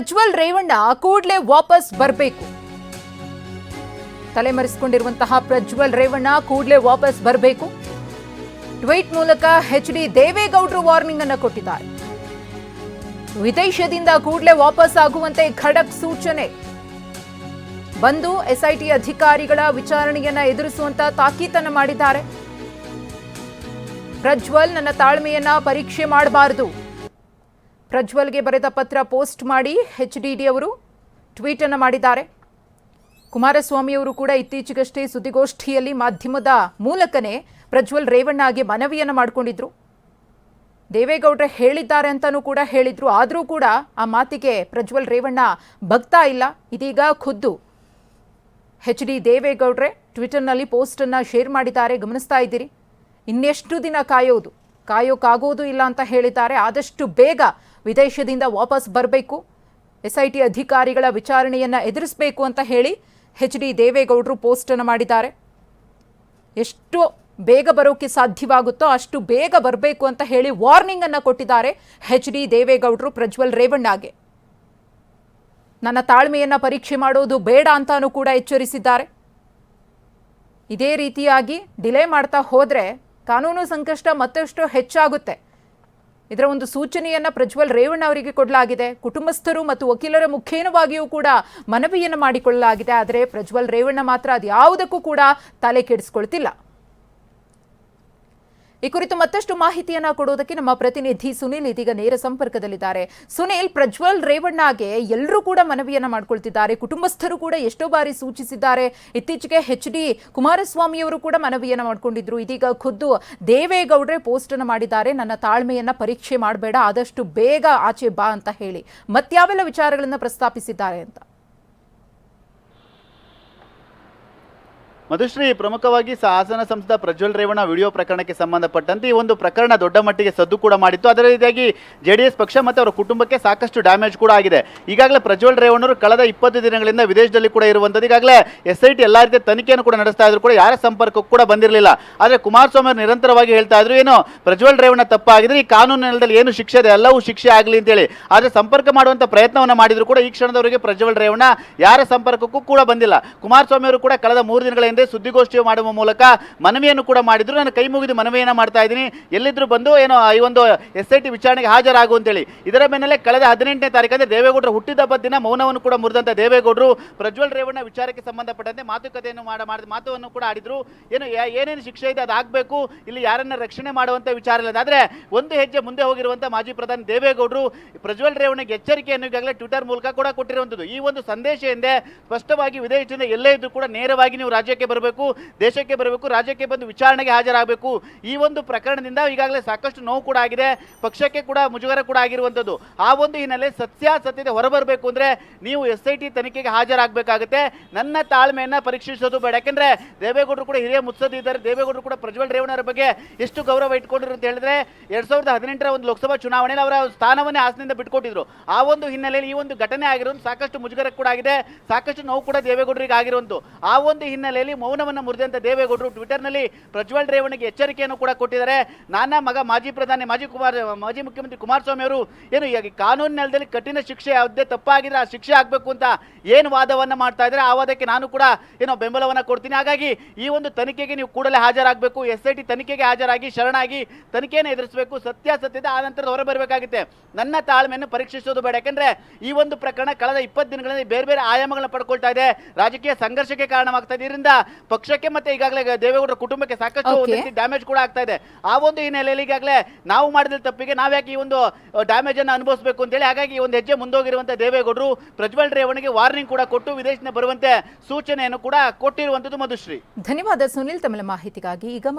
ಪ್ರಜ್ವಲ್ ರೇವಣ್ಣ ಕೂಡಲೇ ವಾಪಸ್ ಬರಬೇಕು. ತಲೆಮರೆಸಿಕೊಂಡಿರುವಂತಹ ಪ್ರಜ್ವಲ್ ರೇವಣ್ಣ ಕೂಡಲೇ ವಾಪಸ್ ಬರಬೇಕು. ಟ್ವೀಟ್ ಮೂಲಕ ಎಚ್ ಡಿ ದೇವೇಗೌಡರು ವಾರ್ನಿಂಗ್ ಅನ್ನು ಕೊಟ್ಟಿದ್ದಾರೆ. ವಿದೇಶದಿಂದ ಕೂಡಲೇ ವಾಪಸ್ ಆಗುವಂತೆ ಖಡಕ್ ಸೂಚನೆ. ಬಂದು ಎಸ್ಐಟಿ ಅಧಿಕಾರಿಗಳ ವಿಚಾರಣೆಯನ್ನ ಎದುರಿಸುವಂತ ತಾಕೀತನ್ನು ಮಾಡಿದ್ದಾರೆ. ಪ್ರಜ್ವಲ್ ನನ್ನ ತಾಳ್ಮೆಯನ್ನ ಪರೀಕ್ಷೆ ಮಾಡಬಾರದು. ಪ್ರಜ್ವಲ್ಗೆ ಬರೆದ ಪತ್ರ ಪೋಸ್ಟ್ ಮಾಡಿ ಎಚ್ ಡಿ ಡಿ ಅವರು ಟ್ವೀಟ್ ಅನ್ನು ಮಾಡಿದ್ದಾರೆ. ಕುಮಾರಸ್ವಾಮಿ ಅವರು ಕೂಡ ಇತ್ತೀಚೆಗಷ್ಟೇ ಸುದ್ದಿಗೋಷ್ಠಿಯಲ್ಲಿ ಮಾಧ್ಯಮದ ಮೂಲಕನೇ ಪ್ರಜ್ವಲ್ ರೇವಣ್ಣಗೆ ಮನವಿಯನ್ನು ಮಾಡಿಕೊಂಡಿದ್ರು. ದೇವೇಗೌಡ್ರೆ ಹೇಳಿದ್ದಾರೆ ಅಂತಲೂ ಕೂಡ ಹೇಳಿದರು. ಆದರೂ ಕೂಡ ಆ ಮಾತಿಗೆ ಪ್ರಜ್ವಲ್ ರೇವಣ್ಣ ಬಗ್ತಾ ಇಲ್ಲ. ಇದೀಗ ಖುದ್ದು. ಎಚ್ ಡಿ ದೇವೇಗೌಡ್ರೆ ಟ್ವಿಟರ್ನಲ್ಲಿ ಪೋಸ್ಟನ್ನು ಶೇರ್ ಮಾಡಿದ್ದಾರೆ. ಗಮನಿಸ್ತಾ ಇದ್ದೀರಿ. ಇನ್ನೆಷ್ಟು ದಿನ ಕಾಯೋದು? ಕಾಯೋಕ್ಕಾಗೋದು ಇಲ್ಲ ಅಂತ ಹೇಳಿದ್ದಾರೆ. ಆದಷ್ಟು ಬೇಗ ವಿದೇಶದಿಂದ ವಾಪಸ್ ಬರಬೇಕು. ಎಸ್ ಐ ಟಿ ಅಧಿಕಾರಿಗಳ ವಿಚಾರಣೆಯನ್ನು ಎದುರಿಸಬೇಕು ಅಂತ ಹೇಳಿ ಎಚ್ ಡಿ ದೇವೇಗೌಡರು ಪೋಸ್ಟನ್ನು ಮಾಡಿದ್ದಾರೆ. ಎಷ್ಟು ಬೇಗ ಬರೋಕ್ಕೆ ಸಾಧ್ಯವಾಗುತ್ತೋ ಅಷ್ಟು ಬೇಗ ಬರಬೇಕು ಅಂತ ಹೇಳಿ ವಾರ್ನಿಂಗ್ ಅನ್ನು ಕೊಟ್ಟಿದ್ದಾರೆ ಎಚ್ ಡಿ ದೇವೇಗೌಡರು ಪ್ರಜ್ವಲ್ ರೇವಣ್ಣಗೆ. ನನ್ನ ತಾಳ್ಮೆಯನ್ನು ಪರೀಕ್ಷೆ ಮಾಡೋದು ಬೇಡ ಅಂತಾನೂ ಕೂಡ ಎಚ್ಚರಿಸಿದ್ದಾರೆ. ಇದೇ ರೀತಿಯಾಗಿ ಡಿಲೇ ಮಾಡ್ತಾ ಹೋದ್ರೆ ಕಾನೂನು ಸಂಕಷ್ಟ ಮತ್ತಷ್ಟು ಹೆಚ್ಚಾಗುತ್ತೆ. ಇದರ ಒಂದು ಸೂಚನೆಯನ್ನ ಪ್ರಜ್ವಲ್ ರೇವಣ್ಣ ಅವರಿಗೆ ಕೊಡಲಾಗಿದೆ. ಕುಟುಂಬಸ್ಥರು ಮತ್ತು ವಕೀಲರ ಮುಖೇನವಾಗಿಯೂ ಕೂಡ ಮನವಿಯನ್ನು ಮಾಡಿಕೊಳ್ಳಲಾಗಿದೆ. ಆದರೆ ಪ್ರಜ್ವಲ್ ರೇವಣ್ಣ ಮಾತ್ರ ಅದ್ಯಾವುದಕ್ಕೂ ಕೂಡ ತಲೆ ಕೆಡಿಸ್ಕೊಳ್ತಿಲ್ಲ. ಈ ಕುರಿತು ಮತ್ತಷ್ಟು ಮಾಹಿತಿಯನ್ನ ಕೊಡುವುದಕ್ಕೆ ನಮ್ಮ ಪ್ರತಿನಿಧಿ ಸುನೀಲ್ ಇದೀಗ ನೇರ ಸಂಪರ್ಕದಲ್ಲಿದ್ದಾರೆ. ಸುನೀಲ್, ಪ್ರಜ್ವಲ್ ರೇವಣ್ಣಗೆ ಎಲ್ಲರೂ ಕೂಡ ಮನವಿಯನ್ನ ಮಾಡ್ಕೊಳ್ತಿದ್ದಾರೆ. ಕುಟುಂಬಸ್ಥರು ಕೂಡ ಎಷ್ಟೋ ಬಾರಿ ಸೂಚಿಸಿದ್ದಾರೆ. ಇತ್ತೀಚೆಗೆ ಎಚ್ ಡಿ ಕುಮಾರಸ್ವಾಮಿಯವರು ಕೂಡ ಮನವಿಯನ್ನ ಮಾಡಿಕೊಂಡಿದ್ರು. ಇದೀಗ ಖುದ್ದು ದೇವೇಗೌಡ್ರೆ ಪೋಸ್ಟ್ ಅನ್ನು ಮಾಡಿದ್ದಾರೆ. ನನ್ನ ತಾಳ್ಮೆಯನ್ನ ಪರೀಕ್ಷೆ ಮಾಡಬೇಡ, ಆದಷ್ಟು ಬೇಗ ಆಚೆ ಬಾ ಅಂತ ಹೇಳಿ. ಮತ್ಯಾವೆಲ್ಲ ವಿಚಾರಗಳನ್ನ ಪ್ರಸ್ತಾಪಿಸಿದ್ದಾರೆ ಅಂತ? ಮಧುಶ್ರೀ, ಪ್ರಮುಖವಾಗಿ ಹಾಸನ ಸಂಸದ ಪ್ರಜ್ವಲ್ ರೇವಣ್ಣ ವಿಡಿಯೋ ಪ್ರಕರಣಕ್ಕೆ ಸಂಬಂಧಪಟ್ಟಂತೆ ಈ ಒಂದು ಪ್ರಕರಣ ದೊಡ್ಡ ಮಟ್ಟಿಗೆ ಸದ್ದು ಕೂಡ ಮಾಡಿತ್ತು. ಅದರ ರೀತಿಯಾಗಿ ಜೆ ಡಿ ಎಸ್ ಪಕ್ಷ ಮತ್ತು ಅವರ ಕುಟುಂಬಕ್ಕೆ ಸಾಕಷ್ಟು ಡ್ಯಾಮೇಜ್ ಕೂಡ ಆಗಿದೆ. ಈಗಾಗಲೇ ಪ್ರಜ್ವಲ್ ರೇವಣ್ಣರು ಕಳೆದ ಇಪ್ಪತ್ತು ದಿನಗಳಿಂದ ವಿದೇಶದಲ್ಲಿ ಕೂಡ ಇರುವಂಥದ್ದು. ಈಗಾಗಲೇ ಎಸ್ ಐ ಟಿ ಎಲ್ಲ ರೀತಿಯ ತನಿಖೆಯನ್ನು ಕೂಡ ನಡೆಸ್ತಾ ಇದ್ರು ಕೂಡ ಯಾರ ಸಂಪರ್ಕಕ್ಕೂ ಕೂಡ ಬಂದಿರಲಿಲ್ಲ. ಆದರೆ ಕುಮಾರಸ್ವಾಮಿ ನಿರಂತರವಾಗಿ ಹೇಳ್ತಾ ಇದ್ರು, ಏನು ಪ್ರಜ್ವಲ್ ರೇವಣ್ಣ ತಪ್ಪಾಗಿದ್ರೆ ಈ ಕಾನೂನು ನೆಲದಲ್ಲಿ ಏನು ಶಿಕ್ಷೆ ಇದೆ? ಎಲ್ಲವೂ ಶಿಕ್ಷೆ ಆಗಲಿ ಅಂತೇಳಿ ಆದರೆ ಸಂಪರ್ಕ ಮಾಡುವಂಥ ಪ್ರಯತ್ನವನ್ನು ಮಾಡಿದ್ರು ಕೂಡ ಈ ಕ್ಷಣದವರೆಗೆ ಪ್ರಜ್ವಲ್ ರೇವಣ್ಣ ಯಾರ ಸಂಪರ್ಕಕ್ಕೂ ಕೂಡ ಬಂದಿಲ್ಲ. ಕುಮಾರಸ್ವಾಮಿ ಅವರು ಕೂಡ ಕಳೆದ ಮೂರು ದಿನಗಳ ಹಿಂದೆ ಸುದ್ದಿಗೋಷ್ಠಿ ಮಾಡುವ ಮೂಲಕ ಮನವಿಯನ್ನು ಕೂಡ ಮಾಡಿದ್ರು. ನಾನು ಕೈ ಮುಗಿದು ಮನವಿಯನ್ನು ಮಾಡ್ತಾ ಇದ್ದೀನಿ. ಎಲ್ಲಿದ್ರು ಬಂದು ಏನೋ ಈ ಒಂದು ಎಸ್ ಐ ಟಿ ವಿಚಾರಣೆಗೆ ಹಾಜರಾಗು ಅಂತೇಳಿ. ಇದರ ಬೆನ್ನಲ್ಲೇ ಕಳೆದ ಹದಿನೆಂಟನೇ ತಾರೀಕಂದ್ರೆ ದೇವೇಗೌಡರ ಹುಟ್ಟಿದ ದಿನ ಮೌನವನ್ನು ಕೂಡ ಮುರಿದಂತ ದೇವೇಗೌಡರು ಪ್ರಜ್ವಲ್ ರೇವಣ್ಣ ವಿಚಾರಕ್ಕೆ ಸಂಬಂಧಪಟ್ಟಂತೆ ಮಾತುಕತೆಯನ್ನು ಮಾಡ ಮಾತುವನ್ನು ಕೂಡ ಆಡಿದ್ರು. ಏನು ಏನೇನು ಶಿಕ್ಷೆ ಇದೆ ಅದಾಗಬೇಕು ಇಲ್ಲಿ ಯಾರನ್ನ ರಕ್ಷಣೆ ಮಾಡುವಂತ ವಿಚಾರ ಇಲ್ಲ. ಆದ್ರೆ ಒಂದು ಹೆಜ್ಜೆ ಮುಂದೆ ಹೋಗಿರುವಂತ ಮಾಜಿ ಪ್ರಧಾನಿ ದೇವೇಗೌಡರು ಪ್ರಜ್ವಲ್ ರೇವಣ್ಣಗೆ ಎಚ್ಚರಿಕೆಯನ್ನು ಈಗಾಗಲೇ ಟ್ವಿಟರ್ ಮೂಲಕ ಕೂಡ ಕೊಟ್ಟಿರುವಂಥದ್ದು ಈ ಒಂದು ಸಂದೇಶ ಎಂದೇ ಸ್ಪಷ್ಟವಾಗಿ ವಿದೇಶದಿಂದ ಎಲ್ಲೇ ಇದ್ರೂ ಕೂಡ ನೇರವಾಗಿ ನೀವು ರಾಜ್ಯಕ್ಕೆ ಬರಬೇಕು, ದೇಶಕ್ಕೆ ಬರಬೇಕು, ರಾಜ್ಯಕ್ಕೆ ಬಂದು ವಿಚಾರಣೆಗೆ ಹಾಜರಾಗಬೇಕು. ಈ ಒಂದು ಪ್ರಕರಣದಿಂದ ಈಗಾಗಲೇ ಸಾಕಷ್ಟು ನೋವು ಕೂಡ ಆಗಿದೆ, ಪಕ್ಷಕ್ಕೆ ಕೂಡ ಮುಜುಗರ ಕೂಡ ಆಗಿರುವಂಥದ್ದು ಆ ಒಂದು ಹಿನ್ನೆಲೆ ಸತ್ಯಾಸತ್ಯತೆ ಹೊರಬರಬೇಕು ಅಂದರೆ ನೀವು ಎಸ್ ಐ ಟಿ ತನಿಖೆಗೆ ಹಾಜರಾಗಬೇಕಾಗುತ್ತೆ. ನನ್ನ ತಾಳ್ಮೆಯನ್ನು ಪರೀಕ್ಷಿಸೋದು ಬೇಡ. ಯಾಕೆಂದರೆ ದೇವೇಗೌಡರು ಕೂಡ ಹಿರಿಯ ಮುತ್ಸದ್ದಿದ್ದಾರೆ ದೇವೇಗೌಡರು ಕೂಡ ಪ್ರಜ್ವಲ್ ರೇವಣ್ಣರ ಬಗ್ಗೆ ಎಷ್ಟು ಗೌರವ ಇಟ್ಕೊಂಡಿರು ಅಂತ ಹೇಳಿದ್ರೆ ಎರಡು ಸಾವಿರದ ಹದಿನೆಂಟರ ಒಂದು ಲೋಕಸಭಾ ಚುನಾವಣೆಯಲ್ಲಿ ಅವರ ಸ್ಥಾನವನ್ನೇ ಹಾಸನದಿಂದ ಬಿಟ್ಕೊಟ್ಟಿದ್ರು. ಆ ಒಂದು ಹಿನ್ನೆಲೆಯಲ್ಲಿ ಈ ಒಂದು ಘಟನೆ ಆಗಿರೋದು ಸಾಕಷ್ಟು ಮುಜುಗರ ಕೂಡ ಆಗಿದೆ. ಸಾಕಷ್ಟು ನೋವು ಕೂಡ ದೇವೇಗೌಡರಿಗೆ ಆಗಿರುವಂತು. ಆ ಒಂದು ಹಿನ್ನೆಲೆಯಲ್ಲಿ ಮೌನವನ್ನು ಮುರಿದಂತೆ ದೇವೇಗೌಡರು ಟ್ವಿಟರ್ನಲ್ಲಿ ಪ್ರಜ್ವಲ್ ರೇವಣಿಗೆ ಎಚ್ಚರಿಕೆಯನ್ನು ಕೂಡ ಕೊಟ್ಟಿದ್ದಾರೆ. ನಾನಾ ಮಗ ಮಾಜಿ ಪ್ರಧಾನಿ, ಮಾಜಿ ಕುಮಾರ್, ಮಾಜಿ ಮುಖ್ಯಮಂತ್ರಿ ಕುಮಾರಸ್ವಾಮಿ ಅವರು ಏನು ಈ ಕಾನೂನು ನೆಲದಲ್ಲಿ ಕಠಿಣ ಶಿಕ್ಷೆ ಯಾವುದೇ ತಪ್ಪಾಗಿದ್ರೆ ಆ ಶಿಕ್ಷೆ ಆಗಬೇಕು ಅಂತ ಏನು ವಾದವನ್ನು ಮಾಡ್ತಾ ಇದ್ದಾರೆ, ಆ ವಾದಕ್ಕೆ ನಾನು ಕೂಡ ಏನೋ ಬೆಂಬಲವನ್ನು ಕೊಡ್ತೀನಿ. ಹಾಗಾಗಿ ಈ ಒಂದು ತನಿಖೆಗೆ ನೀವು ಕೂಡಲೇ ಹಾಜರಾಗಬೇಕು. ಎಸ್ ಐ ಟಿ ತನಿಖೆಗೆ ಹಾಜರಾಗಿ, ಶರಣಾಗಿ ತನಿಖೆಯನ್ನು ಎದುರಿಸಬೇಕು. ಸತ್ಯಾಸತ್ಯತೆ ಆ ನಂತರ ಹೊರಬರಬೇಕಾಗುತ್ತೆ ನನ್ನ ತಾಳ್ಮೆಯನ್ನು ಪರೀಕ್ಷಿಸೋದು ಬೇಡ. ಯಾಕಂದರೆ ಈ ಒಂದು ಪ್ರಕರಣ ಕಳೆದ ಇಪ್ಪತ್ತು ದಿನಗಳಲ್ಲಿ ಬೇರೆ ಬೇರೆ ಆಯಾಮಗಳನ್ನ ಪಡ್ಕೊಳ್ತಾ ಇದೆ. ರಾಜಕೀಯ ಸಂಘರ್ಷಕ್ಕೆ ಕಾರಣವಾಗ್ತಾ ಇದೆ. ಇದರಿಂದ ಪಕ್ಷಕ್ಕೆ ಮತ್ತೆ ಈಗಾಗಲೇ ದೇವೇಗೌಡರ ಕುಟುಂಬಕ್ಕೆ ಸಾಕಷ್ಟು. ಡ್ಯಾಮೇಜ್ ಕೂಡ ಆಗ್ತಾ ಇದೆ ಆ ಒಂದು ಹಿನ್ನೆಲೆಯಲ್ಲಿ ಈಗಾಗಲೇ ನಾವು ಮಾಡಿದ ತಪ್ಪಿಗೆ ನಾವ್ಯಾಕೆ ಈ ಒಂದು ಡ್ಯಾಮೇಜ್ ಅನ್ನು ಅನುಭವಿಸಬೇಕು ಅಂತೇಳಿ ಹಾಗಾಗಿ ಈ ಒಂದು ಹೆಜ್ಜೆ ಮುಂದೋಗಿರುವಂತ ದೇವೇಗೌಡರು ಪ್ರಜ್ವಲ್ ರೇವಣಿಗೆ ವಾರ್ನಿಂಗ್ ಕೂಡ ಕೊಟ್ಟು ವಿದೇಶದಿಂದ ಬರುವಂತೆ ಸೂಚನೆಯನ್ನು ಕೂಡ ಕೊಟ್ಟಿರುವಂತದ್ದು ಮಧುಶ್ರೀ ಧನ್ಯವಾದ ಸುನಿಲ್ ತಮ್ಮ ಮಾಹಿತಿಗಾಗಿ ಈಗ